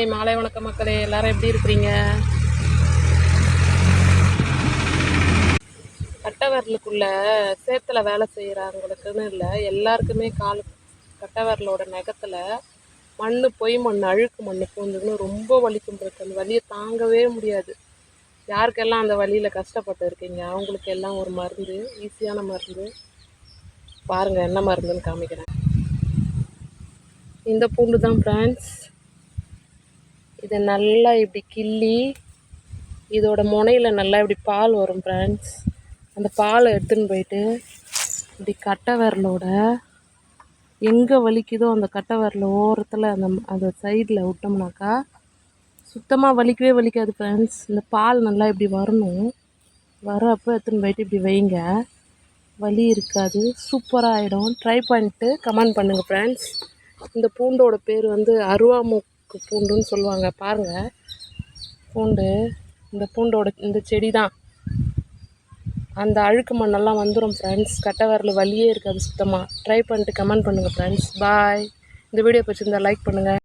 Hi மாலை வணக்கம் மக்களே எல்லாரும் எப்படி இருக்கிறீங்க? கட்டவரலுக்குள்ள சேத்துல வேலை செய்கிறவங்களுக்குன்னு இல்லை எல்லாருக்குமே கால் கட்டவரலோட நகத்தில் மண் பொய் மண் அழுக்கு மண் பூந்துன்னு ரொம்ப வலிக்கும் இருக்கு அந்த வலியை தாங்கவே முடியாது. யாருக்கெல்லாம் அந்த வலியில் கஷ்டப்பட்டு இருக்கீங்க? அவங்களுக்கு எல்லாம் ஒரு மருந்து ஈஸியான மருந்து. பாருங்கள் என்ன மருந்துன்னு காமிக்கிறேன். இந்த பூண்டு தான் ஃப்ரெண்ட்ஸ் இதை நல்லா இப்படி கிள்ளி இதோட முனையில் நல்லா இப்படி பால் வரும் ஃப்ரெண்ட்ஸ் அந்த பாலை எடுத்துன்னு போயிட்டு இப்படி கட்டை விரலோட எங்கே வலிக்குதோ அந்த கட்டை விரல ஓரத்தில் அந்த அந்த சைடில் விட்டோம்னாக்கா சுத்தமாக வலிக்கவே வலிக்காது ஃப்ரெண்ட்ஸ் இந்த பால் நல்லா இப்படி வரணும். வரப்போ எடுத்துன்னு போயிட்டு இப்படி வைங்க. வலி இருக்காது. சூப்பராக ஆகிடும் ட்ரை பண்ணிட்டு கமெண்ட் பண்ணுங்கள் ஃப்ரெண்ட்ஸ் இந்த பூண்டோட பேர் வந்து அருவாமூக்கு. பூண்டுன்னு சொல்லுவாங்க பாருங்கள் பூண்டு இந்த பூண்டோட இந்த செடி தான் அந்த அழுக்கு மண்ணெல்லாம் வந்துடும் ஃப்ரெண்ட்ஸ் கட்டை வரல வலியே இருக்காது சுத்தமாக ட்ரை பண்ணிட்டு கமெண்ட் பண்ணுங்கள் ஃப்ரெண்ட்ஸ் பாய் இந்த வீடியோ பிடிச்சிருந்தா லைக் பண்ணுங்கள்